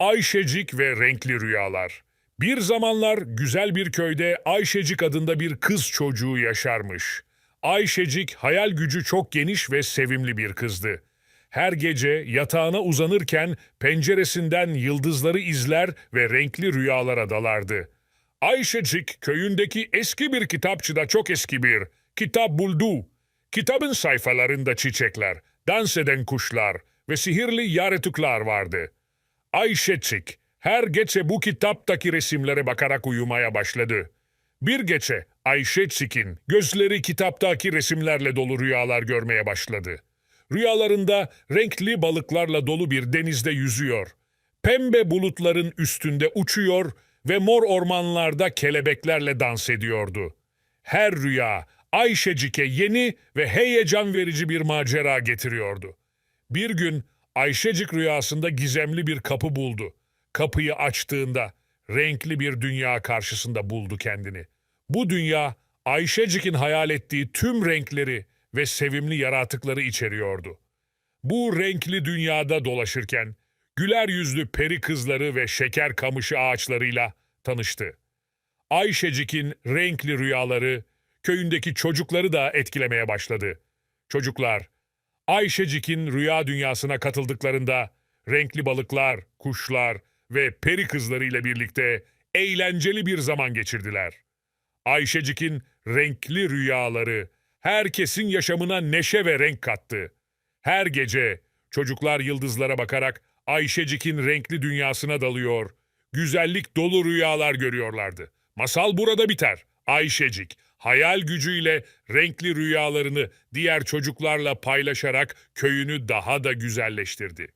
Ayşecik ve Renkli Rüyalar Bir zamanlar güzel bir köyde Ayşecik adında bir kız çocuğu yaşarmış. Ayşecik hayal gücü çok geniş ve sevimli bir kızdı. Her gece yatağına uzanırken penceresinden yıldızları izler ve renkli rüyalara dalardı. Ayşecik köyündeki eski bir kitapçıda çok eski bir kitap buldu. Kitabın sayfalarında çiçekler, dans eden kuşlar ve sihirli yaratıklar vardı. Ayşecik her gece bu kitaptaki resimlere bakarak uyumaya başladı. Bir gece Ayşecik'in gözleri kitaptaki resimlerle dolu rüyalar görmeye başladı. Rüyalarında renkli balıklarla dolu bir denizde yüzüyor. Pembe bulutların üstünde uçuyor ve mor ormanlarda kelebeklerle dans ediyordu. Her rüya Ayşecik'e yeni ve heyecan verici bir macera getiriyordu. Bir gün Ayşecik rüyasında gizemli bir kapı buldu. Kapıyı açtığında renkli bir dünya karşısında buldu kendini. Bu dünya Ayşecik'in hayal ettiği tüm renkleri ve sevimli yaratıkları içeriyordu. Bu renkli dünyada dolaşırken güler yüzlü peri kızları ve şeker kamışı ağaçlarıyla tanıştı. Ayşecik'in renkli rüyaları köyündeki çocukları da etkilemeye başladı. Çocuklar, Ayşecik'in rüya dünyasına katıldıklarında renkli balıklar, kuşlar ve peri kızlarıyla birlikte eğlenceli bir zaman geçirdiler. Ayşecik'in renkli rüyaları herkesin yaşamına neşe ve renk kattı. Her gece çocuklar yıldızlara bakarak Ayşecik'in renkli dünyasına dalıyor, güzellik dolu rüyalar görüyorlardı. Masal burada biter. Ayşecik hayal gücüyle renkli rüyalarını diğer çocuklarla paylaşarak köyünü daha da güzelleştirdi.